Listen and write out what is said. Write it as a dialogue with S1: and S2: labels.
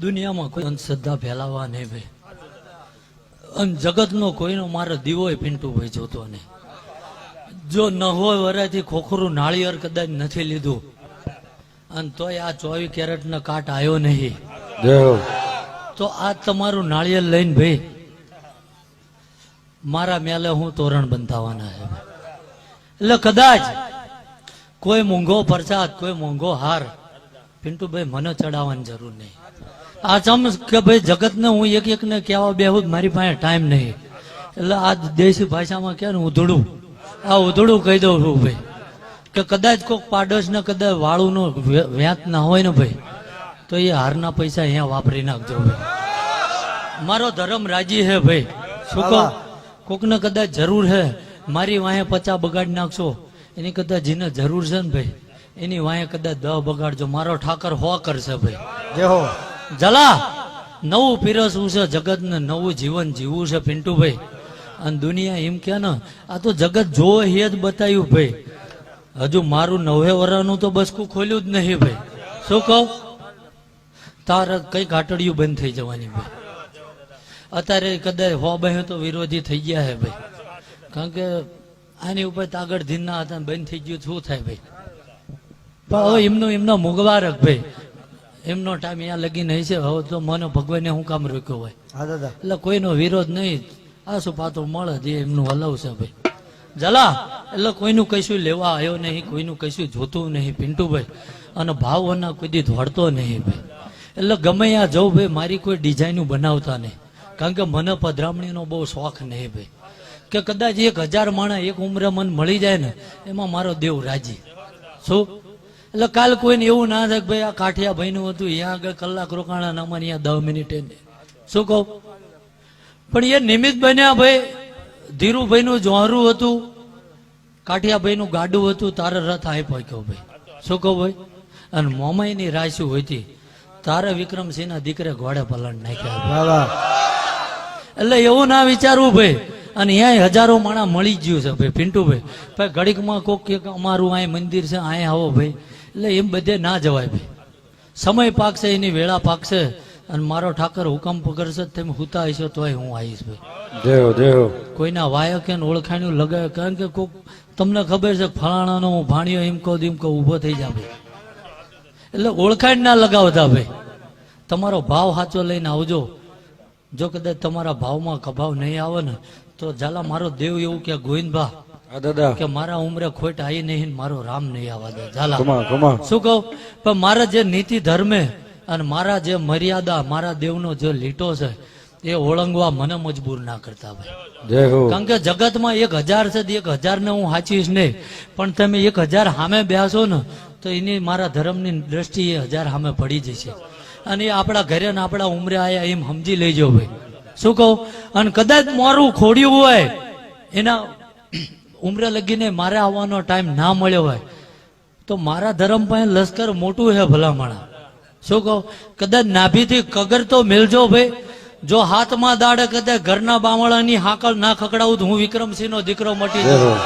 S1: દુનિયામાં કોઈ અંધશ્રદ્ધા ફેલાવા નહીં ભાઈ. અને જગતનો કોઈનો મારો દીવો પિન્ટુભાઈ જોતો નહીં. જો ન હોય વરાથી ખોખરું નાળિયેર કદાચ નથી લીધું. અને તોય આ ચોવીસ કેરેટનો કાટ આવ્યો નહીં. તો આ તમારું નાળિયેર લઈને ભાઈ મારા મેલે હું તોરણ બંધાવાના છે. એટલે કદાચ કોઈ મોંઘો પરસાદ કોઈ મોંઘો હાર પિન્ટુભાઈ મને ચડાવવાની જરૂર નહીં. આ ચમ કે ભાઈ જગતને હું એક એકને કહેવા બેહું મારી પાસે ટાઈમ નહીં. એટલે આ દેશી ભાષામાં કે ને ઉધડું. આ ઉધડું કહી દઉં છું ભાઈ. કે કદાચ કોઈક પાડોશ ને કદાચ વાળું વ્યાત ના હોય ને ભાઈ તો એ હારના પૈસા અહીંયા વાપરી નાખજો ભાઈ. મારો ધર્મ રાજી હે ભાઈ. શું કહો? કોકને કદાચ જરૂર હે મારી વાંહે પચા બગાડી નાખશો એની કદાચ જેને જરૂર છે ને ભાઈ. એની વાંહે કદાચ દહ બગાડજો મારો ઠાકર હો કરશે ભાઈ.
S2: જે હો.
S1: જલા નવું પીરસવું છે જગતને નવું જીવન જીવવું છે પિન્ટુભાઈ. અને દુનિયા એમ કે ને આ તો જગત જોવે એ જ બતાવ્યું ભાઈ. હજુ મારું નવે વરાનું તો બસકું ખોલ્યું જ નહીં ભાઈ. શું કહું? તાર કઈ ઘાટડિયું બંધ થઈ જવાની ભાઈ. અત્યારે કદાચ હો બહે તો વિરોધી થઈ ગયા હે ભાઈ. કારણ કે આની ઉપર તાગડ ધીના હતા બંધ થઈ ગયું શું થાય ભાઈ? પણ એમનું એમનો મુગવારક ભાઈ. એમનો ટાઈમ અહીંયા લગી નહીં છે હવે તો મને ભગવાને હું કામ રોક્યો હોય? એટલે કોઈનો વિરોધ નહીં. આ શું પાતો મળે જે એમનું હલાવશે ભાઈ. જલા એટલે કોઈનું કશું લેવા આવ્યો નહીં કોઈનું કશું જોતું નહીં પિન્ટુભાઈ અને ભાવના કોઈ ધોડતો નહીં ભાઈ. એટલે ગમે ત્યાં જવું ભાઈ મારી કોઈ ડિઝાઇન બનાવતા નહીં. કારણ કે મને પધરામણીનો બહુ શોખ નહીં ભાઈ. કે કદાચ એક હજાર માણસ એક ઉંમરે મન મળી જાય ને એમાં મારો દેવ રાજી. શું? એટલે કાલ કોઈને એવું ના થાય કે ભાઈ આ કાઠિયા ભાઈનું હતું અહીંયા આગળ કલાક રોકાણા નામાં અહીંયા દસ મિનિટે શું કહું? પણ એ નિમિત્ત બન્યા ભાઈ ધીરુભાઈનું જોહરું હતું કાઠિયાભાઈનું ગાડું હતું તારે રથ આપ્યો કહો ભાઈ. શું કહું ભાઈ? અને મોમાઈની રાશિ હોતી? તારે વિક્રમસિંહના દીકરે ઘોડે પલણ નાખ્યા. એટલે એવું ના વિચારવું ભાઈ. અને અહીંયા હજારો માણા મળી ગયું છે ભાઈ પિન્ટુભાઈ. ભાઈ ઘડીકમાં કોક કે અમારું અહીં મંદિર છે અહીંયા આવો ભાઈ. એટલે એમ બધે ના જવાય ભાઈ. સમય પાકશે એની વેળા પાકશે. અને મારો ઠાકર હુકમ પકડશે તમે હુતા હશો તોય હું આવીશ ભાઈ.
S2: જય હો
S1: કોઈના વાયક ઓળખાણ્યું લગાવે કારણ કે કોક તમને ખબર છે ફલાણાનો હું ભાણ્યો એમ કહું એમ કહું ઊભો થઈ જા ભાઈ. એટલે ઓળખાણ ના લગાવતા ભાઈ. તમારો ભાવ સાચો લઈને આવજો. જો કદાચ તમારા ભાવમાં કભાવ નહીં આવે ને તો ઝાલા મારો દેવ એવું કે ગોવિંદભા
S2: દાદા.
S1: કે મારા ઉમરે ખોટ આવી નહીં મારો રામ નહીં આવવા દે. ઝાલા. શું કહું? પણ મારા જે નીતિ ધર્મે અને મારા જે મર્યાદા મારા દેવનો જે લીટો છે એ ઓળંગવા મને મજબૂર ના કરતા ભાઈ. કારણ કે જગતમાં એક હજાર છે એક હજાર ને હું સાચીશ નહીં. પણ તમે એક હજાર સામે બેસો ને તો એની મારા ધર્મની દ્રષ્ટિએ હજાર સામે પડી જશે. અને એ આપણા ઘરે ને આપણા ઉમરે આયા એમ સમજી લેજો ભાઈ. શું કહું? અને કદાચ મારું ખોડ્યું હોય, એના ઉમરે લગીને મારે આવવાનો ટાઈમ ના મળ્યો હોય, તો મારા ધર્મ પાસે લશ્કર મોટું છે ભલામણા. શું કહું? કદાચ નાભીથી કગર તો મેલજો ભાઈ. જો હાથમાં દાડે કદાચ ઘરના બામણાની હાકળ ના ખકડાવું તો હું વિક્રમસિંહનો દીકરો મટી જાઉં.